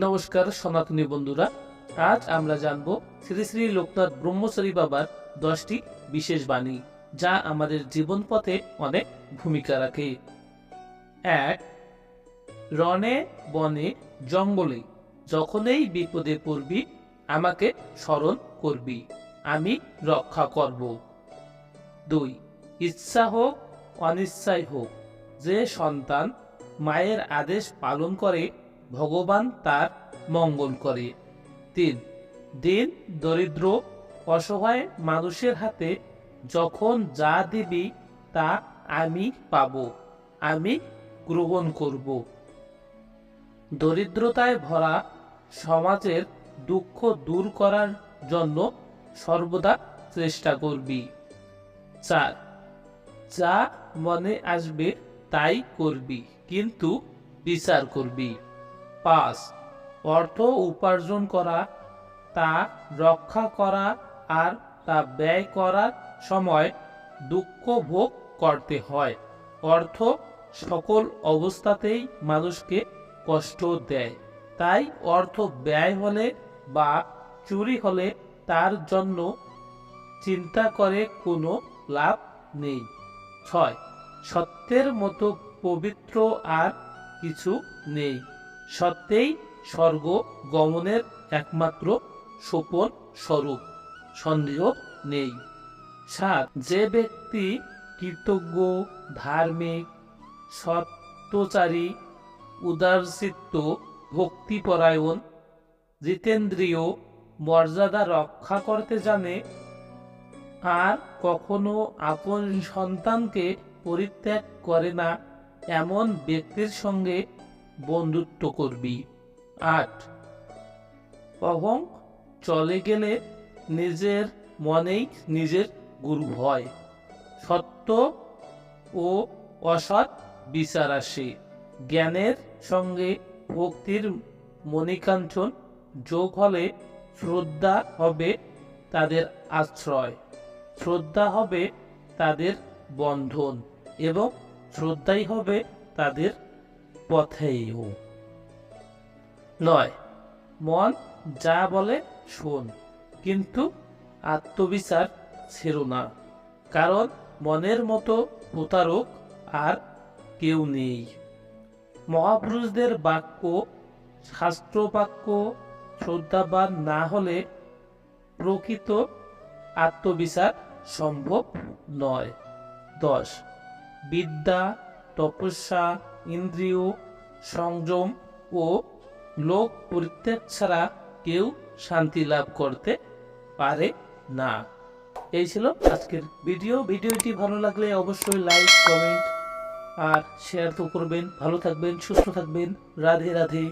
নমস্কার সনাতনী বন্ধুরা, আজ আমরা জানব শ্রী শ্রী লোকনাথ ব্রহ্মচারী বাবার দশটি বিশেষ বাণী, যা আমাদের জীবন পথে অনেক ভূমিকা রাখে। এক রনে বনে জঙ্গলে, যখনই বিপদে পড়বি, আমাকে স্মরণ করবি, আমি রক্ষা করব। দুই, ইচ্ছা হোক, অনিচ্ছাই হোক, যে সন্তান মায়ের আদেশ পালন করে ভগবান তার মঙ্গল করে। তিন, দিন দরিদ্র, অসহায় মানুষের হাতে যখন যা দিবি তা আমি পাব, আমি গ্রহণ করব। দরিদ্রতায় ভরা সমাজের দুঃখ দূর করার জন্য সর্বদা চেষ্টা করবি। চার, যা মনে আসবে তাই করবি, কিন্তু বিচার করবি। পাঁচ অর্থ উপার্জন করা, তা রক্ষা করা আর তা ব্যয় করার সময় দুঃখ ভোগ করতে হয়। অর্থ সকল অবস্থাতেই মানুষকে কষ্ট দেয়। তাই অর্থ ব্যয় হলে বা চুরি হলে তার জন্য চিন্তা করে কোনো লাভ নেই। ছয়, সত্যের মতো পবিত্র আর কিছু নেই। সত্যেই স্বর্গ গমনের একমাত্র সোপন স্বরূপ। সন্দেহ নেই। সাত, যে ব্যক্তি কৃতজ্ঞ, ধার্মিক, সত্যচারী, উদারচিত্ত, ভক্তিপরায়ণ, জিতেন্দ্রীয়, মর্যাদা রক্ষা করতে জানে, আর কখনো আপন সন্তানকে পরিত্যাগ করে না, এমন ব্যক্তির সঙ্গে বন্ধুত্ব করবি। আট। অহং চলে গেলে নিজের মনেই নিজের গুরু হয় সত্য ও অসৎ বিচার আসে। জ্ঞানের সঙ্গে ভক্তির মণিকাঞ্চন যোগ হলে শ্রদ্ধা হবে তাদের আশ্রয়। শ্রদ্ধা হবে তাদের বন্ধন এবং শ্রদ্ধাই হবে তাদের পথেও নয়, মন যা বলে শোন, কিন্তু আত্মবিচার ছেড়ো না, কারণ মনের মতো প্রতারক আর কেউ নেই। মহাপুরুষদের বাক্য শাস্ত্র বাক্য শ্রদ্ধাবান না হলে প্রকৃত আত্মবিচার সম্ভব নয়। দশ, বিদ্যা, তপস্যা ইন্দ্রিয়, সংযম ও লোক পরিত্যাগ ছাড়া কেউ শান্তি লাভ করতে পারে না। এই ছিল আজকের ভিডিও। ভিডিওটি ভালো লাগলে অবশ্যই লাইক, কমেন্ট আর শেয়ার তো করবেন। ভালো থাকবেন, সুস্থ থাকবেন। রাধে রাধে।